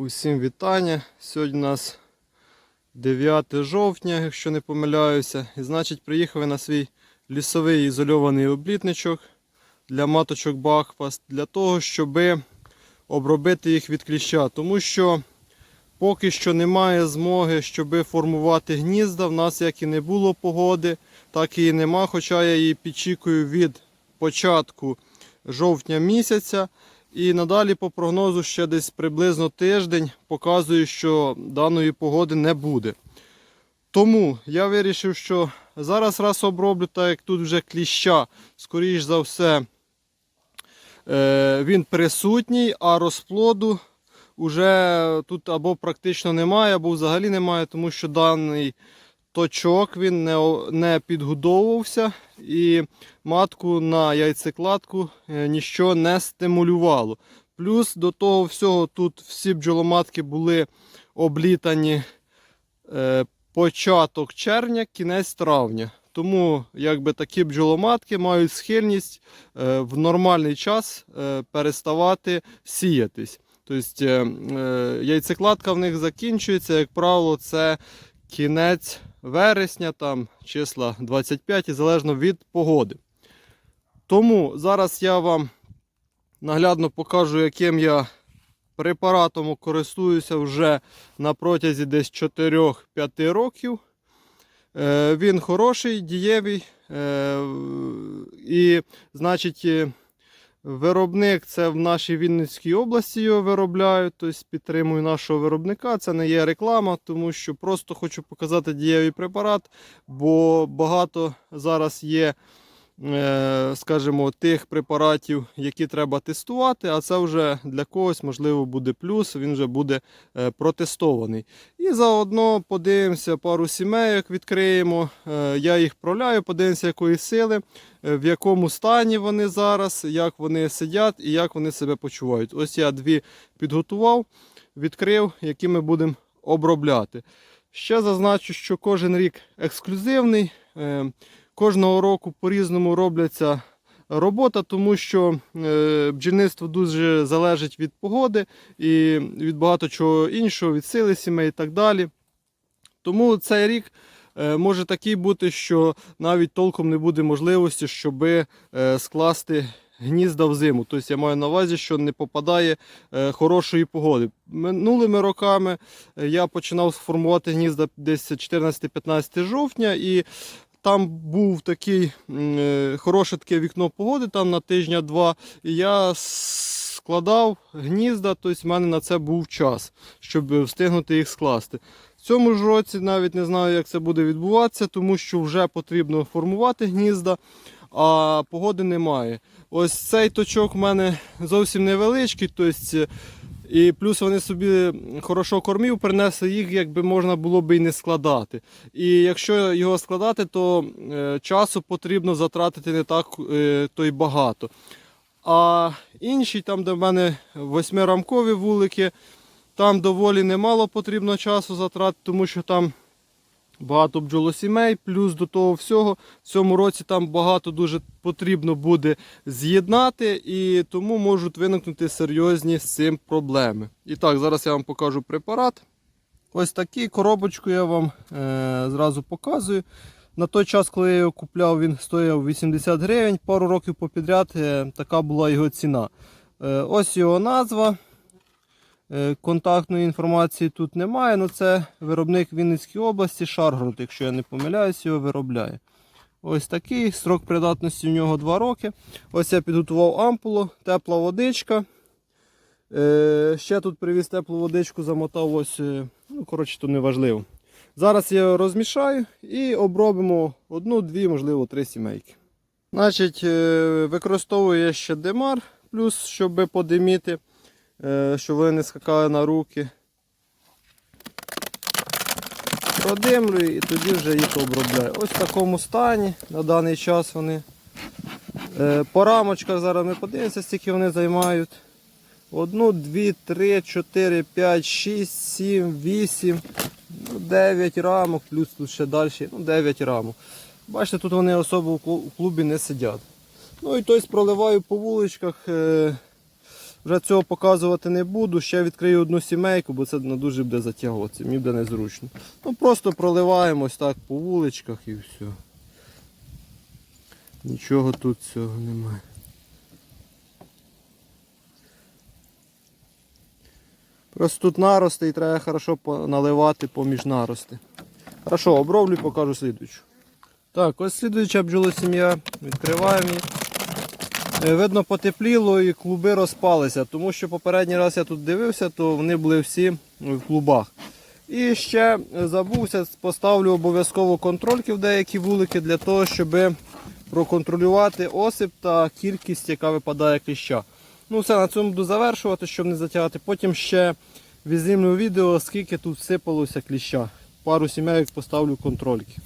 Усім вітання. Сьогодні у нас 9 жовтня, якщо не помиляюся. І значить приїхав я на свій лісовий ізольований облітничок для маточок Бахпаст для того, щоб обробити їх від кліща. Тому що поки що немає змоги, щоб формувати гнізда. В нас як і не було погоди, так і нема. Хоча я її підчікую від початку жовтня місяця. І надалі по прогнозу ще десь приблизно тиждень показує, що даної погоди не буде. Тому я вирішив, що зараз раз оброблю, так як тут вже кліща, скоріш за все, е, він присутній, а розплоду вже тут або практично немає, або взагалі немає, тому що даний точок він не, не підгодовувався і матку на яйцекладку е, ніщо не стимулювало. Плюс до того всього тут всі бджоломатки були облітані е, початок червня, кінець травня. Тому якби такі бджоломатки мають схильність е, в нормальний час е, переставати сіятись. Тобто е, е, яйцекладка в них закінчується, як правило, це кінець вересня, там числа 25, і залежно від погоди. Тому зараз я вам наглядно покажу, яким я препаратом користуюся вже на протязі десь 4-5 років. Е, Він хороший, дієвий. е, І, значить, виробник це в нашій Вінницькій області його виробляють. Тобто підтримую нашого виробника. Це не є реклама, тому що просто хочу показати дієвий препарат, бо багато зараз є скажімо, тих препаратів, які треба тестувати, а це вже для когось, можливо, буде плюс, він вже буде е, протестований. І заодно подивимося пару сімейок, відкриємо. Е, Я їх проляю, подивимося, якої сили, е, в якому стані вони зараз, як вони сидять і як вони себе почувають. Ось я дві підготував, відкрив, які ми будемо обробляти. Ще зазначу, що кожен рік ексклюзивний. Е, Кожного року по-різному робляться робота, тому що е, бджільництво дуже залежить від погоди і від багато чого іншого, від сили сімей і так далі. Тому цей рік е, може такий бути, що навіть толком не буде можливості, щоб скласти гнізда в зиму. Тобто я маю на увазі, що не попадає е, хорошої погоди. Минулими роками е, я починав формувати гнізда десь 14-15 жовтня і там був такий е, хороше таке вікно погоди, там на тижня-два. І я складав гнізда, тобто в мене на це був час, щоб встигнути їх скласти. В цьому ж році навіть не знаю, як це буде відбуватися, тому що вже потрібно формувати гнізда, а погоди немає. Ось цей точок в мене зовсім невеличкий. Тобто, і плюс вони собі хорошо кормів, принесли їх, якби можна було б і не складати. І якщо його складати, то е, часу потрібно затратити не так е, то й багато. А інші, там, де в мене восьмирамкові вулики, там доволі немало потрібно часу затратити, тому що там багато бджолосімей, плюс до того всього, в цьому році там багато дуже потрібно буде з'єднати, і тому можуть виникнути серйозні з цим проблеми. І так, зараз я вам покажу препарат. Ось такий коробочку я вам е, зразу показую. На той час, коли я його купляв, він стояв 80 гривень. Пару років попідряд е, така була його ціна. Е, ось його назва. Е, Контактної інформації тут немає, але це виробник Вінницької області, Шаргород, якщо я не помиляюсь, його виробляє. Ось такий срок придатності у нього 2 роки. Ось я підготував ампулу, тепла водичка. Е, ще тут привіз теплу водичку, замотав ось, е, ну, коротше, то не важливо. Зараз я його розмішаю і обробимо одну-дві, можливо, три сімейки. Значить, використовую я ще демар, плюс, щоб подиміти, щоб вони не скакали на руки. Продимлюю і тоді вже їх обробляю. Ось в такому стані на даний час вони. Е, По рамочках зараз ми подивимося, скільки вони займають. Одну, дві, три, чотири, п'ять, шість, сім, вісім, ну, дев'ять рамок, плюс тут ще далі, ну, дев'ять рамок. Бачите, тут вони особо в клубі не сидять. Ну і тобто проливаю по вуличках. Вже цього показувати не буду. Ще відкрию одну сімейку, бо це дуже буде затягуватися, мені буде незручно. Ну просто проливаємо ось так по вуличках і все. Нічого тут цього немає. Просто тут нарости і треба хорошо наливати поміж нарости. Хорошо, оброблю і покажу слідуючу. Так, ось слідуюча бджолосім'я. Відкриваємо її. Е, Видно, потепліло і клуби розпалися, тому що попередній раз я тут дивився, то вони були всі в клубах. І ще забувся, поставлю обов'язково контрольки в деякі вулики для того, щоб проконтролювати осип та кількість, яка випадає кліща. Ну все, на цьому буду завершувати, щоб не затягати. Потім ще відзнімлю відео, скільки тут всипалося кліща. Пару сімейок поставлю контрольки.